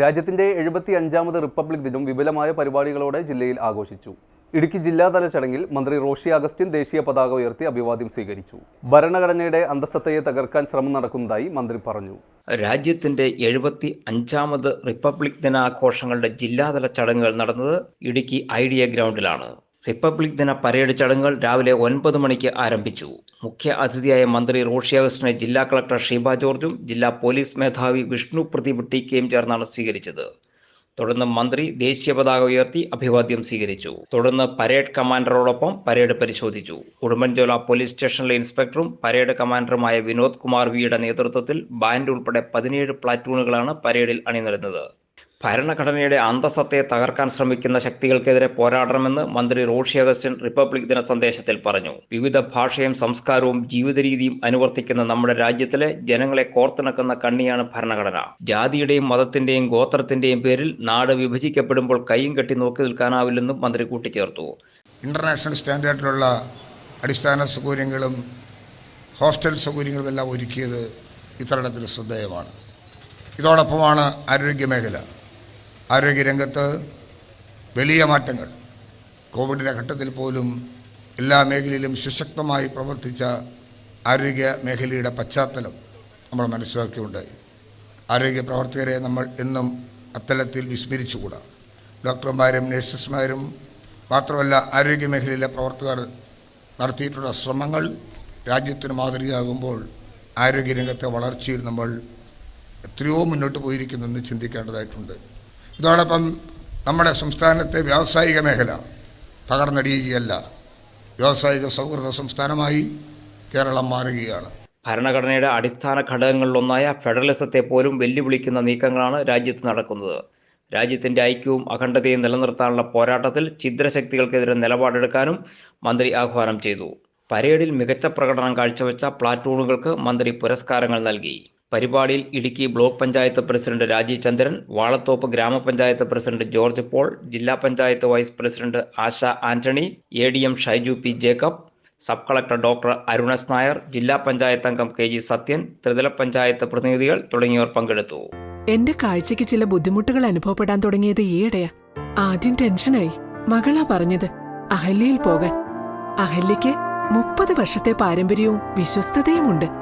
രാജ്യത്തിന്റെ എഴുപത്തി അഞ്ചാമത് റിപ്പബ്ലിക് ദിനം വിപുലമായ പരിപാടികളോടെ ജില്ലയിൽ ആഘോഷിച്ചു. ഇടുക്കി ജില്ലാതല ചടങ്ങിൽ മന്ത്രി റോഷി അഗസ്റ്റിൻ ദേശീയ പതാക ഉയർത്തി അഭിവാദ്യം സ്വീകരിച്ചു. ഭരണഘടനയുടെ അന്തസ്സത്തയെ തകർക്കാൻ ശ്രമം നടക്കുന്നതായി മന്ത്രി പറഞ്ഞു. രാജ്യത്തിന്റെ എഴുപത്തി അഞ്ചാമത് റിപ്പബ്ലിക് ദിനാഘോഷങ്ങളുടെ ജില്ലാതല ചടങ്ങുകൾ നടന്നത് ഇടുക്കി ഐഡിയ ഗ്രൗണ്ടിലാണ്. റിപ്പബ്ലിക് ദിന പരേഡ് ചടങ്ങുകൾ രാവിലെ ഒൻപത് മണിക്ക് ആരംഭിച്ചു. മുഖ്യ അതിഥിയായ മന്ത്രി റോഷി അഗസ്റ്റിനെ ജില്ലാ കളക്ടർ ഷീബ ജോർജും ജില്ലാ പോലീസ് മേധാവി വിഷ്ണു പ്രദീപ് ടി കെയും ചേർന്നാണ് സ്വീകരിച്ചത്. തുടർന്ന് മന്ത്രി ദേശീയ പതാക ഉയർത്തി അഭിവാദ്യം സ്വീകരിച്ചു. തുടർന്ന് പരേഡ് കമാൻഡറോടൊപ്പം പരേഡ് പരിശോധിച്ചു. ഉടുമ്പൻചോല പോലീസ് സ്റ്റേഷനിലെ ഇൻസ്പെക്ടറും പരേഡ് കമാൻഡറുമായ വിനോദ് കുമാർ വിയുടെ നേതൃത്വത്തിൽ ബാൻഡ് ഉൾപ്പെടെ പതിനേഴ് പ്ലാറ്റൂണുകളാണ് പരേഡിൽ അണിനിരുന്നത്. ഭരണഘടനയുടെ അന്തസ്സത്തെ തകർക്കാൻ ശ്രമിക്കുന്ന ശക്തികൾക്കെതിരെ പോരാടണമെന്ന് മന്ത്രി റോഷി അഗസ്റ്റിൻ റിപ്പബ്ലിക് ദിന സന്ദേശത്തിൽ പറഞ്ഞു. വിവിധ ഭാഷയും സംസ്കാരവും ജീവിത രീതിയും അനുവർത്തിക്കുന്ന നമ്മുടെ രാജ്യത്തിലെ ജനങ്ങളെ കോർത്തിണക്കുന്ന കണ്ണിയാണ് ഭരണഘടന. ജാതിയുടെയും മതത്തിന്റെയും ഗോത്രത്തിന്റെയും പേരിൽ നാട് വിഭജിക്കപ്പെടുമ്പോൾ കൈയും കെട്ടി നോക്കി നിൽക്കാനാവില്ലെന്നും മന്ത്രി കൂട്ടിച്ചേർത്തു. ഇന്റർനാഷണൽ സ്റ്റാൻഡേർഡിലുള്ള അടിസ്ഥാന സൗകര്യങ്ങളും ഹോസ്റ്റൽ സൗകര്യങ്ങളും എല്ലാം ഒരുക്കിയത് ഇത്തരത്തിൽ ശ്രദ്ധേയമാണ്. ഇതോടൊപ്പമാണ് ആരോഗ്യമേഖല. ആരോഗ്യരംഗത്ത് വലിയ മാറ്റങ്ങൾ. കോവിഡിന്റെ ഘട്ടത്തിൽ പോലും എല്ലാ മേഖലയിലും സുശക്തമായി പ്രവർത്തിച്ച ആരോഗ്യ മേഖലയുടെ പശ്ചാത്തലം നമ്മൾ മനസ്സിലാക്കിയുണ്ടായി ആരോഗ്യ പ്രവർത്തകരെ നമ്മൾ എന്നും അത്തലത്തിൽ വിസ്മരിച്ചുകൂടാ. ഡോക്ടർമാരും നഴ്സസ്മാരും മാത്രമല്ല ആരോഗ്യ മേഖലയിലെ പ്രവർത്തകർ നടത്തിയിട്ടുള്ള ശ്രമങ്ങൾ രാജ്യത്തിന് മാതൃകയാകുമ്പോൾ ആരോഗ്യരംഗത്തെ വളർച്ചയിൽ നമ്മൾ എത്രയോ മുന്നോട്ട് പോയിരിക്കുന്നു എന്ന് ചിന്തിക്കേണ്ടതായിട്ടുണ്ട്. ഇതോടൊപ്പം നമ്മുടെ സംസ്ഥാനത്തെ വ്യാവസായിക മേഖല തകർന്നടിയുകയല്ല. വ്യാവസായിക സൗഹൃദ സംസ്ഥാനമായി കേരളം മാറുകയാണ്. ഭരണഘടനയുടെ അടിസ്ഥാന ഘടകങ്ങളിലൊന്നായ ഫെഡറലിസത്തെ പോലും വെല്ലുവിളിക്കുന്ന നീക്കങ്ങളാണ് രാജ്യത്ത് നടക്കുന്നത്. രാജ്യത്തിന്റെ ഐക്യവും അഖണ്ഡതയും നിലനിർത്താനുള്ള പോരാട്ടത്തിൽ ഛിദ്രശക്തികൾക്കെതിരെ നിലപാടെടുക്കാനും മന്ത്രി ആഹ്വാനം ചെയ്തു. പരേഡിൽ മികച്ച പ്രകടനം കാഴ്ചവെച്ച പ്ലാറ്റൂണുകൾക്ക് മന്ത്രി പുരസ്കാരങ്ങൾ നൽകി. പരിപാടിയിൽ Idukki block panchayat president Rajeev Chandran Valathoppu grama panchayat president George Paul ജില്ലാ panchayat vice president Asha Antony A D M Shaiju P Jacob sub collector doctor Arun S Nair ജില്ലാ പഞ്ചായത്ത് അംഗം കെ ജി സത്യൻ ത്രിതല പഞ്ചായത്ത് പ്രതിനിധികൾ തുടങ്ങിയവർ പങ്കെടുത്തു. എന്റെ കാഴ്ചക്ക് ചില ബുദ്ധിമുട്ടുകൾ അനുഭവപ്പെടാൻ തുടങ്ങിയത് ഈയിടെയാ. ആദ്യം ടെൻഷനായി. മകളാ പറഞ്ഞത് അഹല്യയിൽ പോകാൻ. അഹല്യയ്ക്ക് മുപ്പത് വർഷത്തെ പാരമ്പര്യവും വിശ്വസ്തതയുമുണ്ട്.